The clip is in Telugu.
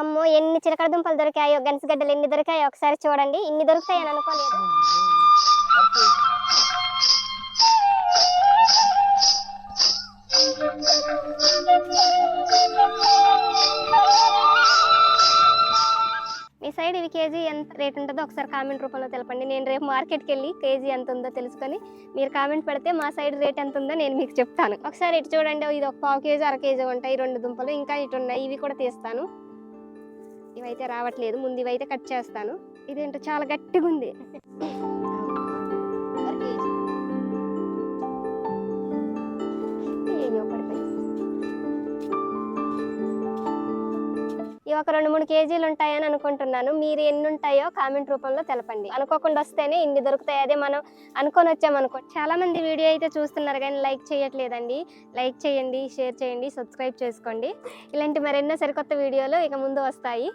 అమ్మో ఎన్ని చిలకడ దుంపలు దొరికాయో గడ్డలు ఎన్ని దొరికాయో ఒకసారి చూడండి. ఇన్ని దొరుకుతాయని అనుకోలేదు. మీ సైడ్ ఇవి కేజీ ఎంత రేట్ ఉంటుందో ఒకసారి కామెంట్ రూపంలో తెలపండి. నేను రేపు మార్కెట్కి వెళ్ళి కేజీ ఎంత ఉందో తెలుసుకొని మీరు కామెంట్ పెడితే మా సైడ్ రేట్ ఎంత ఉందో నేను మీకు చెప్తాను. ఒకసారి ఇటు చూడండి ఇది ఒక పావు కేజీ అర కేజీ ఉంటాయి రెండు దుంపలు. ఇంకా ఇటు ఉన్నాయి ఇవి కూడా తీస్తాను. ఇవైతే రావట్లేదు ముందు ఇవైతే కట్ చేస్తాను. ఇదేంటో చాలా గట్టిగా ఉంది. ఇవి ఒక రెండు మూడు కేజీలు ఉంటాయని అనుకుంటున్నాను. మీరు ఎన్ని ఉంటాయో కామెంట్ రూపంలో తెలపండి. అనుకోకుండా వస్తేనే ఇన్ని దొరుకుతాయి. అదే మనం అనుకొని వచ్చామనుకో చాలా మంది వీడియో అయితే చూస్తున్నారు కానీ లైక్ చేయట్లేదండి. లైక్ చేయండి షేర్ చేయండి సబ్స్క్రైబ్ చేసుకోండి. ఇలాంటి మరెన్నో సరికొత్త వీడియోలు ఇక ముందు వస్తాయి.